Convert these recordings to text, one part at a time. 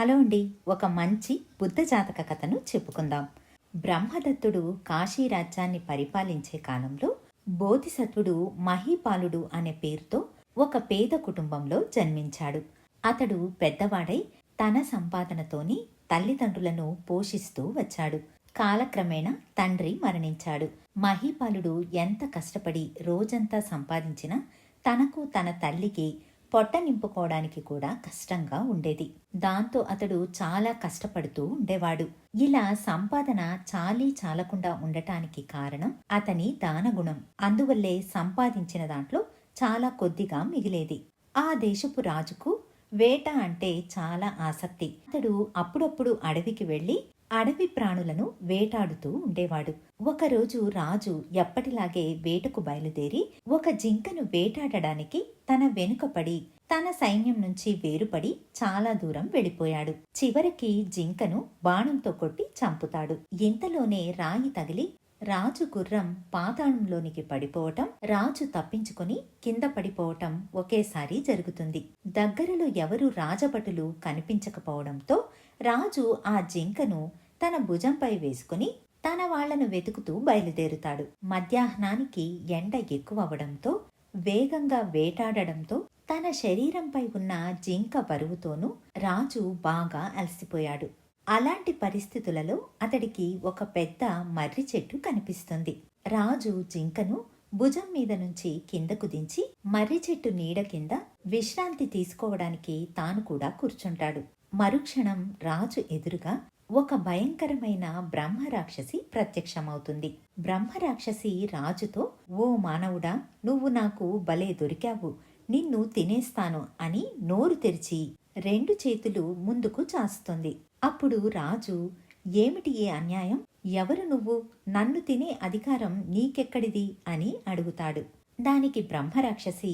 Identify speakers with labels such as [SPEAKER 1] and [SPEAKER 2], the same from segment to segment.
[SPEAKER 1] Hello అండి ఒక మంచి బుద్ధ జాతక కథను చెప్పుకుందాం. బ్రహ్మదత్తుడు కాశీ రాజ్యాన్ని పరిపాలించే కాలంలో బోధిసత్వుడు మహీపాలుడు అనే పేరుతో ఒక పేద కుటుంబంలో జన్మించాడు. అతడు పెద్దవాడై తన సంపాదనతోని తల్లిదండ్రులను పోషిస్తూ వచ్చాడు. కాలక్రమేణా తండ్రి మరణించాడు. మహీపాలుడు ఎంత కష్టపడి రోజంతా సంపాదించినా తనకు తన తల్లికి పొట్ట నింపుకోవడానికి కూడా కష్టంగా ఉండేది. దాంతో అతడు చాలా కష్టపడుతూ ఉండేవాడు. ఇలా సంపాదన చాలీ చాలకుండా ఉండటానికి కారణం అతని దానగుణం. అందువల్లే సంపాదించిన దాంట్లో చాలా కొద్దిగా మిగిలేది. ఆ దేశపు రాజుకు వేట అంటే చాలా ఆసక్తి. అతడు అప్పుడప్పుడు అడవికి వెళ్ళి అడవి ప్రాణులను వేటాడుతూ ఉండేవాడు. ఒకరోజు రాజు ఎప్పటిలాగే వేటకు బయలుదేరి ఒక జింకను వేటాడడానికి తన వెనుకపడి తన సైన్యం నుంచి వేరుపడి చాలా దూరం వెళ్ళిపోయాడు. చివరికి జింకను బాణంతో కొట్టి చంపుతాడు. ఇంతలోనే రాయి తగిలి రాజు గుర్రం పాతాళంలోనికి పడిపోవటం రాజు తప్పించుకొని కింద పడిపోవటం ఒకేసారి జరుగుతుంది. దగ్గరలో ఎవరు రాజభటులు కనిపించకపోవడంతో రాజు ఆ జింకను తన భుజంపై వేసుకుని తన వాళ్ళను వెతుకుతూ బయలుదేరుతాడు. మధ్యాహ్నానికి ఎండ ఎక్కువవడంతో వేగంగా వేటాడడంతో తన శరీరంపై ఉన్న జింక బరువుతోనూ రాజు బాగా అలసిపోయాడు. అలాంటి పరిస్థితులలో అతడికి ఒక పెద్ద మర్రి చెట్టు కనిపిస్తుంది. రాజు జింకను భుజం మీద నుంచి కిందకు దించి మర్రి చెట్టు నీడ కింద విశ్రాంతి తీసుకోవడానికి తాను కూడా కూర్చుంటాడు. మరుక్షణం రాజు ఎదురుగా ఒక భయంకరమైన బ్రహ్మరాక్షసి ప్రత్యక్షమవుతుంది. బ్రహ్మరాక్షసి రాజుతో ఓ మానవుడా నువ్వు నాకు భలే దొరికావు. నిన్ను తినేస్తాను అని నోరు తెరిచి రెండు చేతులు ముందుకు చాస్తుంది అప్పుడు రాజు ఏమిటి ఏ అన్యాయం? ఎవరు నువ్వు? నన్ను తినే అధికారం నీకెక్కడిది? అని అడుగుతాడు. దానికి బ్రహ్మరాక్షసి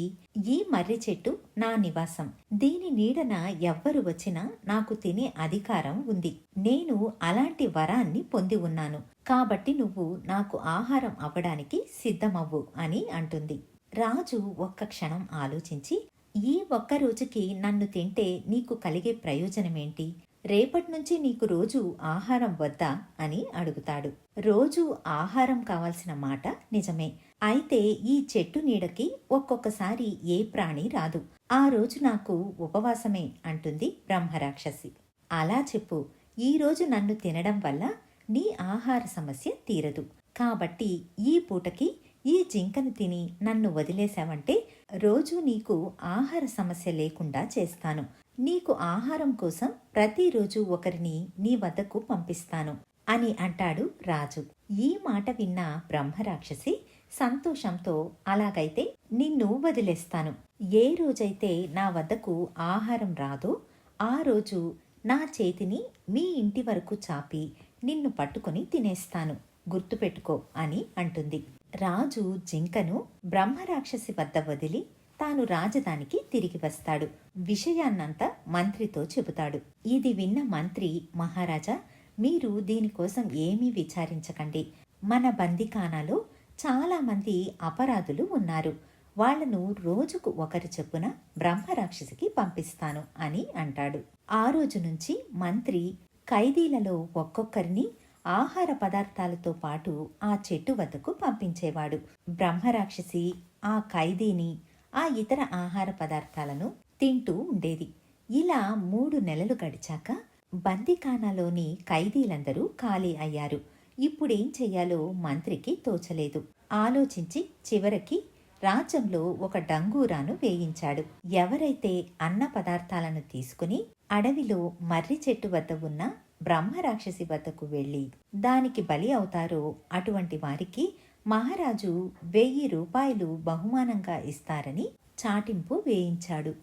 [SPEAKER 1] ఈ మర్రి చెట్టు నా నివాసం. దీని నీడన ఎవ్వరు వచ్చినా నాకు తినే అధికారం ఉంది. నేను అలాంటి వరాన్ని పొంది ఉన్నాను. కాబట్టి నువ్వు నాకు ఆహారం అవ్వడానికి సిద్ధమవ్వు అని అంటుంది. రాజు ఒక్క క్షణం ఆలోచించి ఈ ఒక్క రోజుకి నన్ను తింటే నీకు కలిగే ప్రయోజనమేంటి? రేపటి నుంచి నీకు రోజు ఆహారం వద్దా అని అడుగుతాడు. రోజు ఆహారం కావాల్సిన మాట నిజమే. అయితే ఈ చెట్టు నీడకి ఒక్కొక్కసారి ఏ ప్రాణి రాదు. ఆ రోజు నాకు ఉపవాసమే అంటుంది బ్రహ్మరాక్షసి. అలా చెప్పు. ఈ రోజు నన్ను తినడం వల్ల నీ ఆహార సమస్య తీరదు. కాబట్టి ఈ పూటకి ఈ జింకను తిని నన్ను వదిలేశావంటే రోజు నీకు ఆహార సమస్య లేకుండా చేస్తాను. నీకు ఆహారం కోసం ప్రతిరోజు ఒకరిని నీ వద్దకు పంపిస్తాను అని అంటాడు రాజు. ఈ మాట విన్న బ్రహ్మరాక్షసి సంతోషంతో అలాగైతే నిన్ను వదిలేస్తాను. ఏ రోజైతే నా వద్దకు ఆహారం రాదో ఆ రోజు నా చేతిని మీ ఇంటి వరకు చాపి నిన్ను పట్టుకుని తినేస్తాను. గుర్తుపెట్టుకో అని అంటుంది. రాజు జింకను బ్రహ్మరాక్షసి వద్ద వదిలి తాను రాజధానికి తిరిగి వస్తాడు. విషయాన్నంతా మంత్రితో చెబుతాడు. ఇది విన్న మంత్రి మహారాజా మీరు దీనికోసం ఏమీ విచారించకండి. మన బందికానాలో చాలామంది అపరాధులు ఉన్నారు. వాళ్ళను రోజుకు ఒకరి చెప్పున బ్రహ్మరాక్షసికి పంపిస్తాను అని అంటాడు. ఆ రోజు నుంచి మంత్రి ఖైదీలలో ఒక్కొక్కరిని ఆహార పదార్థాలతో పాటు ఆ చెట్టు వద్దకు పంపించేవాడు. బ్రహ్మరాక్షసి ఆ ఖైదీని ఆ ఇతర ఆహార పదార్థాలను తింటూ ఉండేది. ఇలా మూడు నెలలు గడిచాక బందీఖానాలోని ఖైదీలందరూ ఖాళీ అయ్యారు. ఇప్పుడేం చెయ్యాలో మంత్రికి తోచలేదు. ఆలోచించి చివరికి రాజ్యంలో ఒక డంగూరాను వేయించాడు. ఎవరైతే అన్న పదార్థాలను తీసుకుని అడవిలో మర్రి చెట్టు వద్ద ఉన్న బ్రహ్మరాక్షసి వద్దకు వెళ్ళి దానికి బలి అవుతారో అటువంటి వారికి మహారాజు వెయ్యి రూపాయలు బహుమానంగా ఇస్తారని చాటింపు వేయించాడు.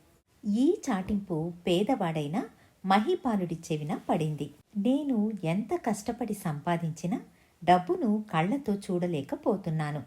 [SPEAKER 1] ఈ చాటింపు పేదవాడైన మహిపాలుడి చెవిన పడింది. నేను ఎంత కష్టపడి సంపాదించినా డబ్బును కళ్ళతో చూడలేకపోతున్నాను.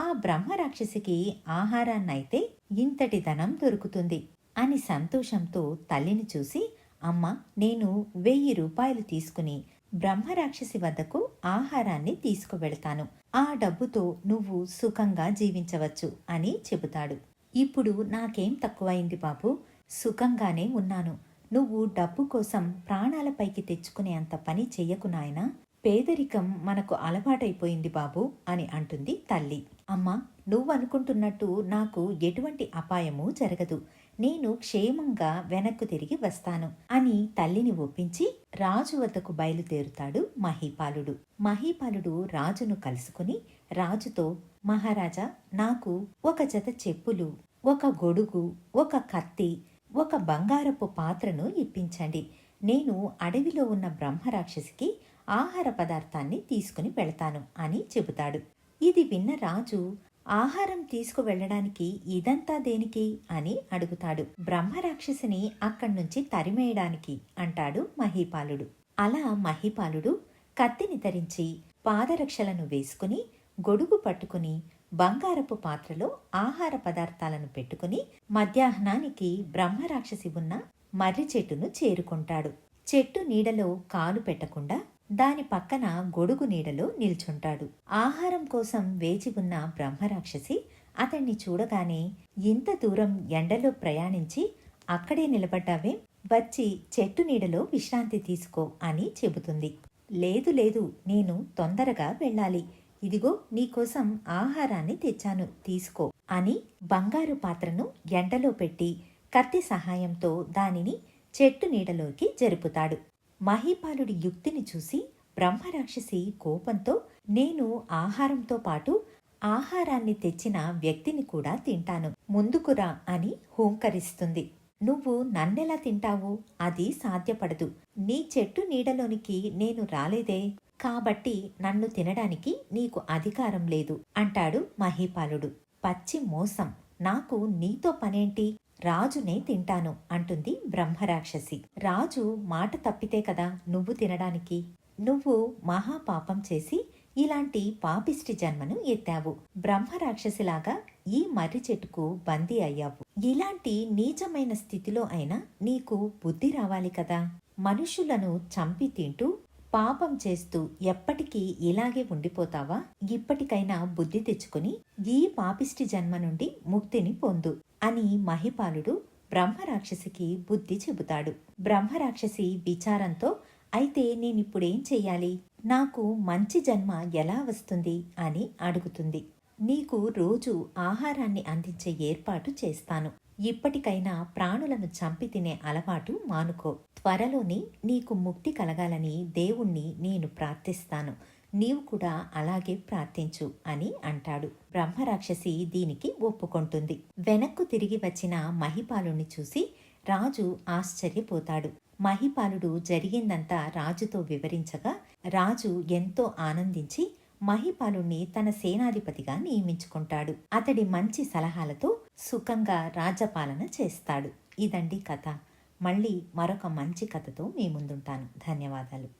[SPEAKER 1] ఆ బ్రహ్మరాక్షసికి ఆహారాన్నైతే ఇంతటి ధనం దొరుకుతుంది అని సంతోషంతో తల్లిని చూసి అమ్మ నేను వెయ్యి రూపాయలు తీసుకుని బ్రహ్మరాక్షసి వద్దకు ఆహారాన్ని తీసుకువెళతాను. ఆ డబ్బుతో నువ్వు సుఖంగా జీవించవచ్చు అని చెబుతాడు. ఇప్పుడు నాకేం తక్కువైంది బాబు? సుఖంగానే ఉన్నాను. నువ్వు డబ్బు కోసం ప్రాణాలపైకి తెచ్చుకునే అంత పని చెయ్యకు నాయనా. పేదరికం మనకు అలవాటైపోయింది బాబు అని అంటుంది తల్లి. అమ్మా నువ్వు అనుకుంటున్నట్టు నాకు ఎటువంటి అపాయము జరగదు. నేను క్షేమంగా వెనక్కు తిరిగి వస్తాను అని తల్లిని ఒప్పించి రాజు వద్దకు బయలుదేరుతాడు మహీపాలుడు. మహీపాలుడు రాజును కలుసుకుని రాజుతో మహారాజా నాకు ఒక జత చెప్పులు ఒక గొడుగు ఒక కత్తి ఒక బంగారపు పాత్రను ఇప్పించండి. నేను అడవిలో ఉన్న బ్రహ్మరాక్షసికి ఆహార పదార్థాన్ని తీసుకుని వెళతాను అని చెబుతాడు. ఇది విన్న రాజు ఆహారం తీసుకువెళ్ళడానికి ఇదంతా దేనికి? అని అడుగుతాడు. బ్రహ్మరాక్షసిని అక్కడి నుంచి తరిమేయడానికి అంటాడు మహీపాలుడు. అలా మహీపాలుడు కత్తిని ధరించి పాదరక్షలను వేసుకుని గొడుగు పట్టుకుని బంగారపు పాత్రలో ఆహార పదార్థాలను పెట్టుకుని మధ్యాహ్నానికి బ్రహ్మరాక్షసి ఉన్న మర్రి చెట్టును చేరుకుంటాడు. చెట్టు నీడలో కాలు పెట్టకుండా దాని పక్కన గొడుగు నీడలో నిల్చుంటాడు. ఆహారం కోసం వేచి ఉన్న బ్రహ్మరాక్షసి అతన్ని చూడగానే ఇంత దూరం ఎండలో ప్రయాణించి అక్కడే నిలబడ్డావే? వచ్చి చెట్టు నీడలో విశ్రాంతి తీసుకో అని చెబుతుంది. లేదు లేదు నేను తొందరగా వెళ్ళాలి. ఇదిగో నీకోసం ఆహారాన్ని తెచ్చాను తీసుకో అని బంగారు పాత్రను ఎండలో పెట్టి కత్తి సహాయంతో దానిని చెట్టు నీడలోకి జరుపుతాడు. మహీపాలుడి యుక్తిని చూసి బ్రహ్మరాక్షసి కోపంతో నేను ఆహారంతో పాటు ఆహారాన్ని తెచ్చిన వ్యక్తిని కూడా తింటాను. ముందుకురా అని హూంకరిస్తుంది. నువ్వు నన్నెలా తింటావు? అది సాధ్యపడదు. నీ చెట్టు నీడలోనికి నేను రాలేదే. కాబట్టి నన్ను తినడానికి నీకు అధికారం లేదు అంటాడు మహీపాలుడు. పచ్చి మోసం. నాకు నీతో పనేంటి? రాజునే తింటాను అంటుంది బ్రహ్మరాక్షసి. రాజు మాట తప్పితే కదా నువ్వు తినడానికి? నువ్వు మహాపాపం చేసి ఇలాంటి పాపిష్టి జన్మను ఎత్తావు. బ్రహ్మరాక్షసిలాగా ఈ మర్రి చెట్టుకు బందీ అయ్యావు. ఇలాంటి నీచమైన స్థితిలో అయినా నీకు బుద్ధి రావాలి కదా. మనుషులను చంపి తింటూ పాపం చేస్తూ ఎప్పటికీ ఇలాగే ఉండిపోతావా? ఇప్పటికైనా బుద్ధి తెచ్చుకుని ఈ పాపిష్టి జన్మ నుండి ముక్తిని పొందు. అని మహిపాలుడు బ్రహ్మరాక్షసికి బుద్ధి చెబుతాడు. బ్రహ్మరాక్షసి విచారంతో అయితే నేనిప్పుడేం చెయ్యాలి? నాకు మంచి జన్మ ఎలా వస్తుంది? అని అడుగుతుంది. నీకు రోజు ఆహారాన్ని అందించే ఏర్పాటు చేస్తాను. ఇప్పటికైనా ప్రాణులను చంపి తినే అలవాటు మానుకో. త్వరలోనే నీకు ముక్తి కలగాలని దేవుణ్ణి నేను ప్రార్థిస్తాను. నీవు కూడా అలాగే ప్రార్థించు అని అంటాడు. బ్రహ్మరాక్షసి దీనికి ఒప్పుకుంటుంది. వెనక్కు తిరిగి వచ్చిన మహిపాలుని చూసి రాజు ఆశ్చర్యపోతాడు. మహిపాలుడు జరిగిందంతా రాజుతో వివరించగా రాజు ఎంతో ఆనందించి మహిపాలుణ్ణి తన సేనాధిపతిగా నియమించుకుంటాడు. అతడి మంచి సలహాలతో సుఖంగా రాజ్యపాలన చేస్తాడు. ఇదండి కథ. మళ్ళీ మరొక మంచి కథతో మీ ముందుంటాను. ధన్యవాదాలు.